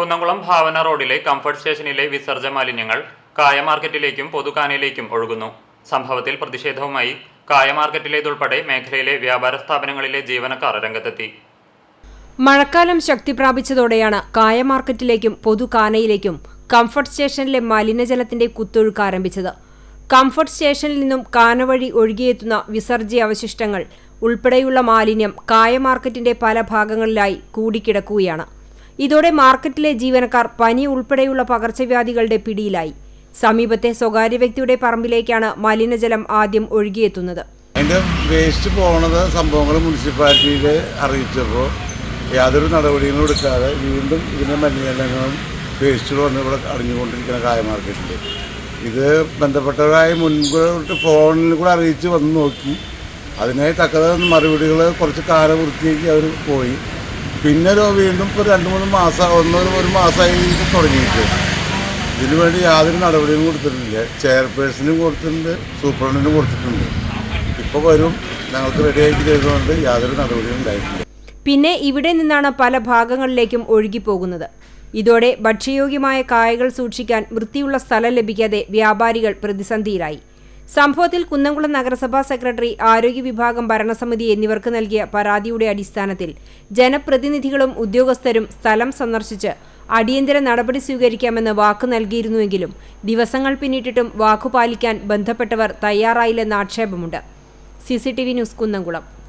കുന്നംകുളം ഭാവന റോഡിലെ കംഫർട്ട് സ്റ്റേഷനിലെ വിസർജ മാലിന്യങ്ങൾ കായ മാർക്കറ്റിലേക്കും പൊതുകാനയിലേക്കും ഒഴുകുന്നു. സംഭവത്തിൽ പ്രതിഷേധവുമായി കായ മാർക്കറ്റിലേതുൾപ്പെടെ മേഖലയിലെ വ്യാപാര സ്ഥാപനങ്ങളിലെ ജീവനക്കാർ രംഗത്തെത്തി. മഴക്കാലം ശക്തി പ്രാപിച്ചതോടെയാണ് കായ മാർക്കറ്റിലേക്കും പൊതുകാനയിലേക്കും കംഫർട്ട് സ്റ്റേഷനിലെ മലിനജലത്തിന്റെ കുത്തൊഴുക്ക് ആരംഭിച്ചത്. കംഫർട്ട് സ്റ്റേഷനിൽ നിന്നും കാന വഴി ഒഴുകിയെത്തുന്ന വിസർജ്യ അവശിഷ്ടങ്ങൾ ഉൾപ്പെടെയുള്ള മാലിന്യം കായ മാർക്കറ്റിന്റെ പല ഭാഗങ്ങളിലായി കൂടിക്കിടക്കുകയാണ്. ഇതോടെ മാർക്കറ്റിലെ ജീവനക്കാർ പനി ഉൾപ്പെടെയുള്ള പകർച്ചവ്യാധികളുടെ പിടിയിലായി. സമീപത്തെ സ്വകാര്യ വ്യക്തിയുടെ പറമ്പിലേക്കാണ് മലിനജലം ആദ്യം ഒഴുകിയെത്തുന്നത്. അതിന്റെ വേസ്റ്റ് പോണത് സംഭവങ്ങൾ മുനിസിപ്പാലിറ്റിയിൽ അറിയിച്ചപ്പോൾ യാതൊരു നടപടികളും എടുക്കാതെ വീണ്ടും ഇതിന്റെ മലിനജലങ്ങളും വേസ്റ്റുകളും വന്ന് ഇവിടെ അടിഞ്ഞുകൊണ്ടിരിക്കുന്ന കായ മാർക്കറ്റിൽ ഇത് ബന്ധപ്പെട്ടവരായി മുൻകൂട്ട് ഫോണിൽ കൂടെ അറിയിച്ച് വന്ന് നോക്കി. അതിനായി തക്കത മറുപടികൾ കുറച്ച് കാലം വൃത്തിയാക്കി അവർ പോയി. പിന്നെ വീണ്ടും ഇപ്പോൾ രണ്ട് മൂന്ന് മാസം ഒന്നൊരു ഒരു മാസമായി തുടങ്ങിയിട്ട്. ഇതിനു വേണ്ടി യാതൊരു നടപടിയും കൊടുത്തിട്ടില്ല. ചെയർപേഴ്സണും കൊടുത്തിട്ടുണ്ട് സൂപ്രണ്ടിനും കൊടുത്തിട്ടുണ്ട്. ഇപ്പോൾ വരും. ഞങ്ങൾക്ക് റെഡിയാക്കി തരുന്നതുകൊണ്ട് യാതൊരു നടപടിയും ഉണ്ടായിട്ടില്ല. പിന്നെ ഇവിടെ നിന്നാണ് പല ഭാഗങ്ങളിലേക്കും ഒഴുകിപ്പോകുന്നത്. ഇതോടെ ഭക്ഷ്യയോഗ്യമായ കായകൾ സൂക്ഷിക്കാൻ വൃത്തിയുള്ള സ്ഥലം ലഭിക്കാതെ വ്യാപാരികൾ പ്രതിസന്ധിയിലായി. സംഭവത്തിൽ കുന്നംകുളം നഗരസഭാ സെക്രട്ടറി ആരോഗ്യ വിഭാഗം ഭരണസമിതി എന്നിവർക്ക് നൽകിയ പരാതിയുടെ അടിസ്ഥാനത്തിൽ ജനപ്രതിനിധികളും ഉദ്യോഗസ്ഥരും സ്ഥലം സന്ദർശിച്ച് അടിയന്തര നടപടി സ്വീകരിക്കാമെന്ന് വാക്ക് നൽകിയിരുന്നുവെങ്കിലും ദിവസങ്ങൾ പിന്നിട്ടിട്ടും വാക്കുപാലിക്കാൻ ബന്ധപ്പെട്ടവർ തയ്യാറായില്ലെന്ന ആക്ഷേപമുണ്ട്. C news Kunnamkulam.